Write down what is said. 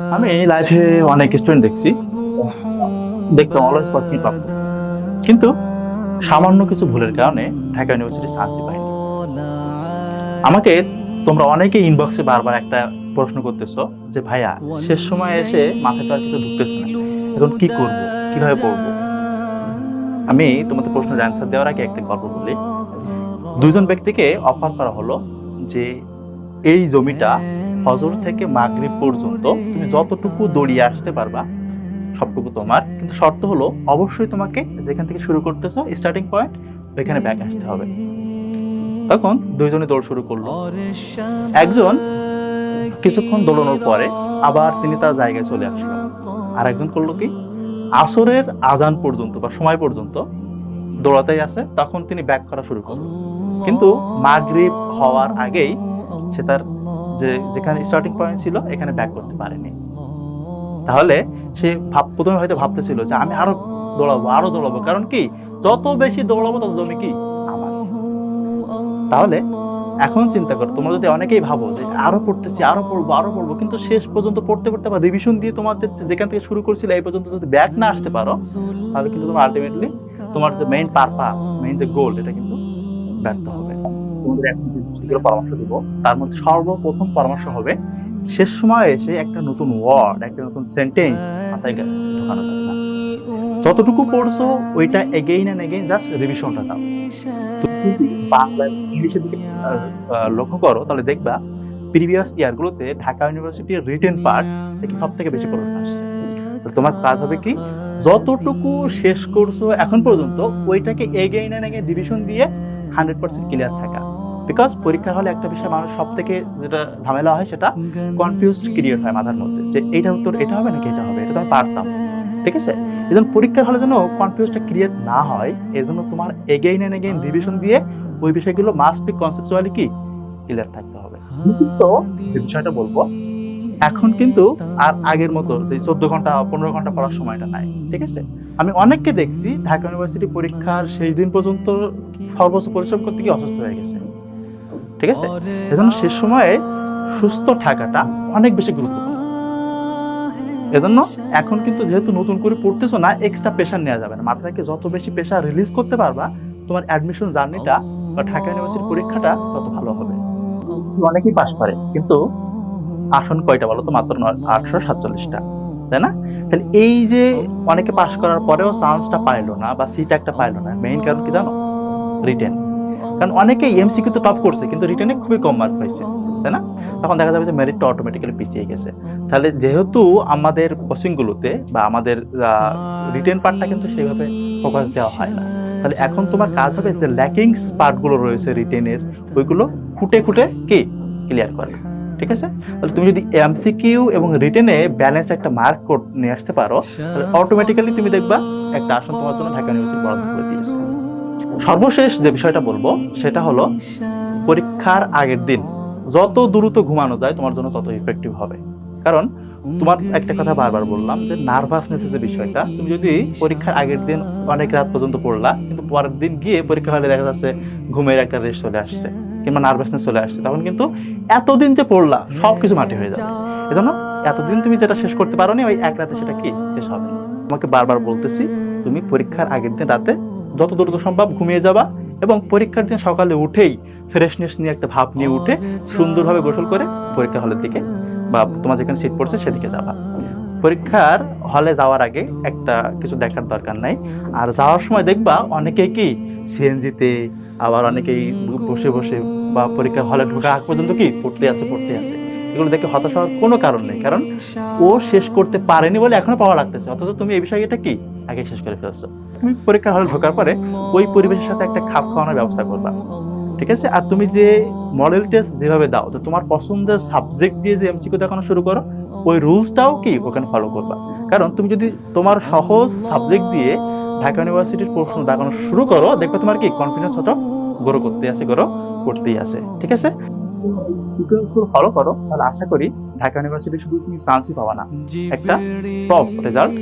আমি লাইফে অনেক স্টুডেন্ট দেখছি। দেখতাম অলওয়েজ পাচ্ছি প্রাপ্ত কিন্তু সামান্য কিছু ভুলের কারণে ঢাকা ইউনিভার্সিটি চান্সই পাইনি। আমাকে তোমরা অনেকে ইনবক্সে বারবার একটা প্রশ্ন করতেছো যে, ভাইয়া, শেষ সময় এসে মাথায় তো আর কিছু ঢুকতেছে না। এখন কি করব? কীভাবে পড়ব? আমি তোমাদের প্রশ্নের অ্যান্সার দেওয়ার আগে একটা গল্প বলি। দুজন ব্যক্তিকে অফার করা হলো যে, এই জমিটা ফজর থেকে মাগরিব পর্যন্ত তুমি যতটুকু দৌড়িয়ে আসতে পারবা, সবটুকু তোমার। কিন্তু শর্ত হলো, অবশ্যই তোমাকে যেখান থেকে শুরু করতেছো স্টার্টিং পয়েন্ট ওইখানে ব্যাক আসতে হবে। তখন দুইজনে দৌড় শুরু করল। একজন কিছুক্ষণ দৌড়ানোর পরে আবার তিনি তার জায়গায় চলে আসলো। আর একজন করল কি, আসরের আজান পর্যন্ত বা সময় পর্যন্ত দৌড়াতেই আছে, তখন তিনি ব্যাক করা শুরু করল। কিন্তু মাগরিব হওয়ার আগেই সে তার যে যেখানে স্টার্টিং পয়েন্ট ছিল, এখানে ব্যাক করতে পারেনি। তাহলে সে ভাব, প্রথমে হয়তো ভাবতেছিল যে আমি আরও দৌড়াবো আরও দৌড়াবো। কারণ কি? যত বেশি দৌড়াবো, তত জমি কি? তাহলে এখন চিন্তা করো, তোমরা যদি অনেকেই ভাবো যে আরও পড়তেছি, আরও পড়ব আরও পড়ব, কিন্তু শেষ পর্যন্ত পড়তে পড়তে বা রিভিশন দিয়ে তোমাদের যেখান থেকে শুরু করছিলে, এই পর্যন্ত যদি ব্যাক না আসতে পারো, তাহলে কিন্তু তোমার আলটিমেটলি তোমার যে মেইন পারপাস মেইন যে গোল এটা কিন্তু ব্যর্থ হবে। পরামর্শ দিব। তার মধ্যে সর্বপ্রথম পরামর্শ হবে, শেষ সময় এসে একটা নতুন ওয়ার্ড একটা নতুন সেন্টেন্স মাথায় ঢোকানো যতটুকু পড়ছো, ওইটা এগেইন অ্যান্ড এগেইন জাস্ট রিভিশনটা দাও। বাংলা ইংলিশের দিকে লক্ষ্য করো, তাহলে দেখবা প্রিভিয়াস ইয়ারগুলোতে ঢাকা ইউনিভার্সিটির রিটেন পার্ট সব থেকে বেশি আসছে। তোমার কাজ হবে কি, যতটুকু শেষ করছ এখন পর্যন্ত, ওইটাকে এগেইন অ্যান্ড এগেইন ডিভিশন দিয়ে হান্ড্রেড পার্সেন্ট ক্লিয়ার থাকা। বিকজ পরীক্ষা হলে একটা বিষয় মানুষ সব থেকে যেটা ঝামেলা হয় সেটা কনফিউজড ক্রিয়েট হয় মাথার মধ্যে, যে এইটার উত্তর, এটা হবে নাকি এটা হবে, এটা তো আমি পারতাম। ঠিক আছে? এই জন্য পরীক্ষার হলে যেন কনফিউজটা ক্রিয়েট না হয় এই জন্য তোমার এগেইন এন্ড এগেইন রিভিশন দিয়ে ওই বিষয়গুলো মাস্ট বি কনসেপচুয়ালি কি? ক্লিয়ার থাকতে হবে। তো যে বিষয়টা বলব, এখন কিন্তু আর আগের মতো যে চোদ্দ ঘণ্টা, পনেরো ঘণ্টা পড়ার সময়টা নাই, ঠিক আছে? আমি অনেককে দেখছি, ঢাকা ইউনিভার্সিটি পরীক্ষার শেষ দিন পর্যন্ত সর্বোচ্চ পরিশ্রম করতে গিয়ে অসুস্থ হয়ে গেছে। ঠিক আছে? এজন্য শেষ সময়ে সুস্থ থাকাটা অনেক বেশি গুরুত্বপূর্ণ। এজন্য এখন কিন্তু যেহেতু নতুন করে পড়তেছো না এক্সট্রা প্রেশার নেওয়া যাবে না। মাথা থেকে যত বেশি প্রেশার রিলিজ করতে পারবা, তোমার অ্যাডমিশন জার্নিটা বা ঢাকা ইউনিভার্সিটির পরীক্ষাটা তত ভালো হবে। অনেকেই পাশ করে, কিন্তু আসন কয়টা বলো তো? মাত্র আটশো সাতচল্লিশটা, তাই না? তাহলে এই যে অনেকে পাশ করার পরেও চান্সটা পাইলো না বা সিট একটা পাইলো না মেইন কারণ কি জানো? রিটেন কারণ অনেকেই এমসিকিউ তো টপ করছে, কিন্তু রিটেনে খুবই কম মার্ক পাইছে, তাই না? তখন দেখা যাবে যে মেরিটটা অটোমেটিক্যালি পিছিয়ে গেছে। তাহলে যেহেতু আমাদের কোচিংগুলোতে বা আমাদের রিটেন পার্টটা কিন্তু সেইভাবে ফোকাস দেওয়া হয় না, তাহলে এখন তোমার কাজ হবে যে ল্যাকিংস পার্টগুলো রয়েছে রিটেনের ওইগুলো খুঁটে খুঁটে কি? ক্লিয়ার করা, ঠিক আছে? তাহলে তুমি যদি এমসিকিউ এবং রিটেনে ব্যালেন্স একটা মার্ক নিয়ে আসতে পারো, তাহলে অটোমেটিক্যালি তুমি দেখবা একটা আসন তোমার জন্য ঢাকা ইউনিভার্সিটি বরাদ্দ করে দিয়েছে। সর্বশেষ যে বিষয়টা বলব, সেটা হলো পরীক্ষার আগের দিন। যত দ্রুত ঘুমানো যায়, তোমার জন্য তত ইফেক্টিভ হবে। কারণ তোমার একটা কথা বারবার বললাম যে নার্ভাসনেস যে বিষয়টা, তুমি যদি পরীক্ষার আগের দিন অনেক রাত পর্যন্ত পড়লা, কিন্তু পরের দিন গিয়ে পরীক্ষা হলে দেখা যাচ্ছে ঘুমের একটা রেস্ট চলে আসছে, কিংবা নার্ভাসনেস চলে আসছে, তখন কিন্তু এতদিন যে পড়লা সব কিছু মাটি হয়ে যাবে। এজন্য এতদিন তুমি যেটা শেষ করতে পারো নি ওই এক রাতে সেটা কি? শেষ হবে তোমাকে বারবার বলতেছি, তুমি পরীক্ষার আগের দিন রাতে যত দ্রুত সম্ভব ঘুমিয়ে যাবা এবং পরীক্ষার দিন সকালে উঠেই ফ্রেশনেস নিয়ে একটা ভাব নিয়ে উঠে সুন্দরভাবে গোসল করে পরীক্ষা হলের দিকে বা তোমার যেখানে সিট পড়ছে সেদিকে যাবা। পরীক্ষার হলে যাওয়ার আগে একটা কিছু দেখার দরকার নাই। আর যাওয়ার সময় দেখবা অনেকেই কি সিএনজিতে, আবার অনেকেই বসে বসে বা পরীক্ষার হলে ঢোকা আগ পর্যন্ত কি পড়তে আছে পড়তে আছে। এগুলো দেখে হতাশ হওয়ার কোনো কারণ নেই, কারণ ও শেষ করতে পারেনি বলে এখনও পাওয়া লাগতেছে। অথচ তুমি এই বিষয়টা কি? আগে শেষ করে ফেলছো। তুমি পরীক্ষার হলে ঢোকার পরে ওই পরিবেশের সাথে একটা খাপ খাওয়ানোর ব্যবস্থা করবা। ঠিক আছে? আর তুমি যে মডেল টেস্ট যেভাবে দাও, তো তোমার পছন্দের সাবজেক্ট দিয়ে যে এমসিকিউ দেখানো শুরু করো, ওই রুলসটাও কি ওখানে ফলো করবা? কারণ তুমি যদি তোমার সহজ সাবজেক্ট দিয়ে ঢাকা ইউনিভার্সিটির প্রশ্ন দেখানো শুরু করো, দেখবে তোমার কি কনফিডেন্স হতো গ্রো করতে আছে, গ্রো করতেই আছে। ঠিক আছে? ফলো করো তাহলে আশা করি ঢাকা ইউনিভার্সিটি শুধু তুমি চান্সই পাবা না। একটা টপ রেজাল্ট